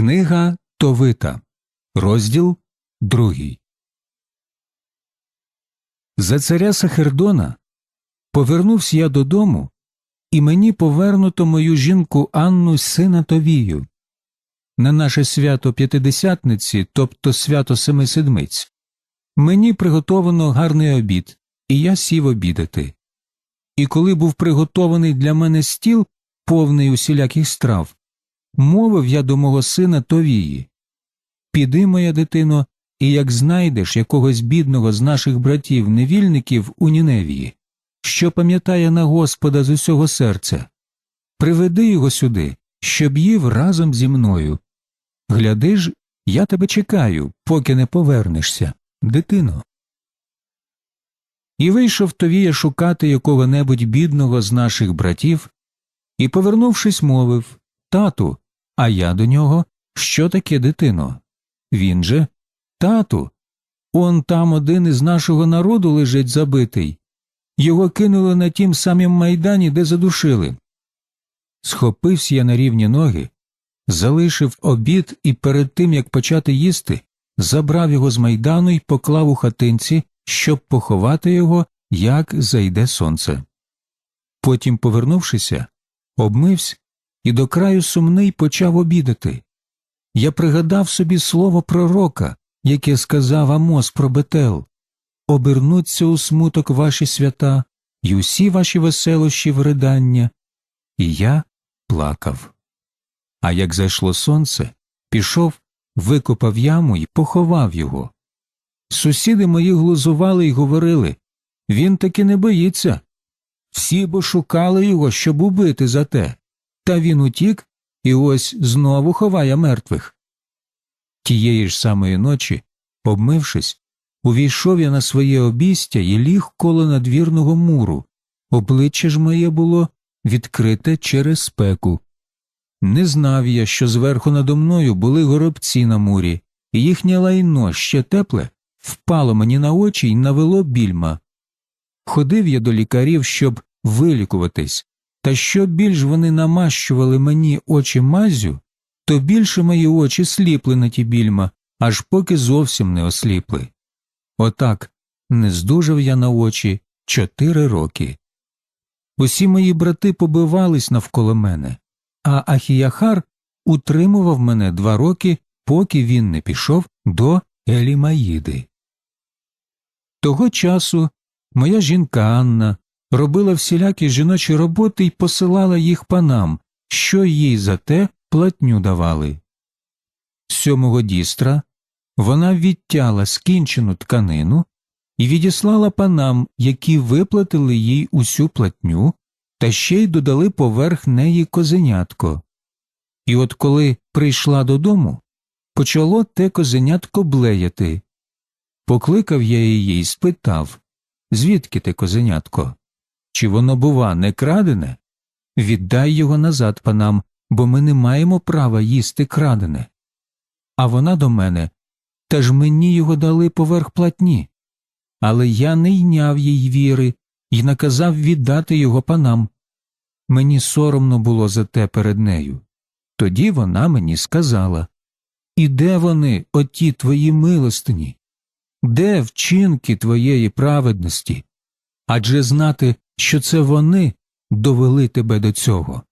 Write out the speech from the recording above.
Книга Товита, розділ другий. За царя Сахердона повернувся я додому, і мені повернуто мою жінку Анну сина Товію. На наше свято П'ятидесятниці, тобто свято Семи Седмиць, мені приготовано гарний обід, і я сів обідати. І коли був приготований для мене стіл, повний усіляких страв, мовив я до мого сина Товії Піди, моя дитино, і як знайдеш якогось бідного з наших братів невільників у Ніневії, що пам'ятає на Господа з усього серця, приведи його сюди, щоб їв разом зі мною. Гляди ж, я тебе чекаю, поки не повернешся, дитино. І вийшов Товія шукати якого небудь бідного з наших братів, і, повернувшись, мовив Тату, а я до нього що таке дитино? Він же Тату, он там один із нашого народу лежить забитий. Його кинули на тім самім майдані, де задушили. Схопився я на рівні ноги, залишив обід і перед тим, як почати їсти, забрав його з майдану і поклав у хатинці, щоб поховати його, як зайде сонце. Потім, повернувшися, обмився і до краю сумний почав обідати. Я пригадав собі слово пророка, яке сказав Амос про Бетел обернуться у смуток ваші свята, і усі ваші веселощі в ридання. І я плакав. А як зайшло сонце, пішов, викопав яму і поховав його. Сусіди мої глузували й говорили він таки не боїться. Всі бо шукали його, щоб убити за те. Та він утік і ось знову ховає мертвих. Тієї ж самої ночі, обмившись, увійшов я на своє обістя і ліг коло надвірного муру, обличчя ж моє було відкрите через спеку. Не знав я, що зверху надо мною були горобці на мурі, і їхнє лайно ще тепле впало мені на очі й навело більма. Ходив я до лікарів, щоб вилікуватись, та що більш вони намащували мені очі мазю, то більше мої очі сліпли на ті більма, аж поки зовсім не осліпли. Отак не здужав я на очі чотири роки. Усі мої брати побивались навколо мене, а Ахіяхар утримував мене два роки, поки він не пішов до Елімаїди. Того часу моя жінка Анна робила всілякі жіночі роботи і посилала їх панам, що їй за те платню давали. Сьомого дістра вона відтяла скінчену тканину і відіслала панам, які виплатили їй усю платню, та ще й додали поверх неї козенятко. І от коли прийшла додому, почало те козенятко блеяти. Покликав я її і спитав Звідки те козенятко? Чи воно, бува, не крадене? Віддай його назад панам, бо ми не маємо права їсти крадене. А вона до мене та ж мені його дали поверх платні. Але я не йняв їй віри і наказав віддати його панам. Мені соромно було за те перед нею. Тоді вона мені сказала І де вони, оті твої милостині? Де вчинки твоєї праведності? Адже знати, що це вони довели тебе до цього.